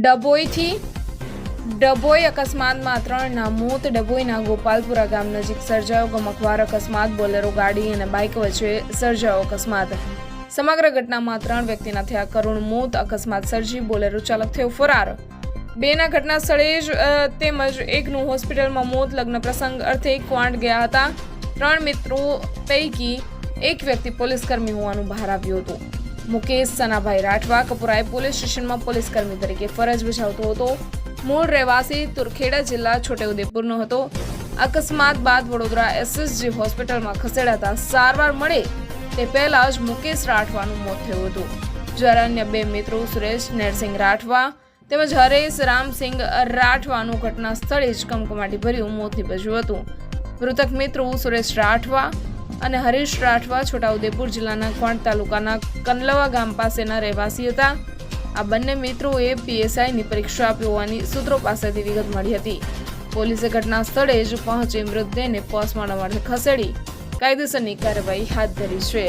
ડભોઈથી, ડભોઈ અકસ્માતમાં ત્રણના મોત, ડભોઈના ગોપાલપુરા ગામ નજીક સર્જાયો ગમકવાર અકસ્માત, બોલેરો, ગાડી અને બાઇક વચ્ચે સર્જાયો અકસ્માત. સમગ્ર ઘટનામાં ત્રણ વ્યક્તિના થયા કરુણ મોત, અકસ્માત સર્જી, બોલેરો ચાલક થયો ફરાર. બેના ઘટના સ્થળે જ તેમજ એકનું હોસ્પિટલમાં મોત, લગ્ન પ્રસંગ અર્થે ક્વાંટ ગયા હતા. ત્રણ મિત્રો પૈકી એક વ્યક્તિ પોલીસકર્મી હોવાનું બહાર આવ્યું હતું. મુકેશ સનાભાઈ રાઠવા, કપુરાએ પોલીસ સ્ટેશનમાં પોલીસ કર્મી તરીકે ફરજ બજાવતો હતો. મૂળ રહેવાસી તુરખેડા જિલ્લા છોટેઉદેપુરનો હતો. અકસ્માત બાદ વડોદરા એસએસજી હોસ્પિટલમાં ખસેડાતા સારવાર મળે તે પહેલા જ મુકેશ રાઠવાનું મોત થયું હતું. જ્યારે અન્ય બે મિત્રો સુરેશ નરસિંહ રાઠવા તેમજ હરેશ રામસિંગ રાઠવાનું ઘટના સ્થળે જ કમકમાટી ભર્યું મોત નીપજ્યું હતું. મૃતક મિત્રો સુરેશ રાઠવા અને હરીશ રાઠવા છોટાઉદેપુર જિલ્લાના કોણ તાલુકાના કનલવા ગામ પાસેના રહેવાસી હતા. આ બંને મિત્રોએ પીએસઆઈની પરીક્ષા આપી હોવાની સૂત્રો પાસેથી વિગત મળી હતી. પોલીસે ઘટના સ્થળે જ પહોંચી મૃતદેહને પોસ્ટમોર્ટમ માટે ખસેડી કાયદેસરની કાર્યવાહી હાથ ધરી છે.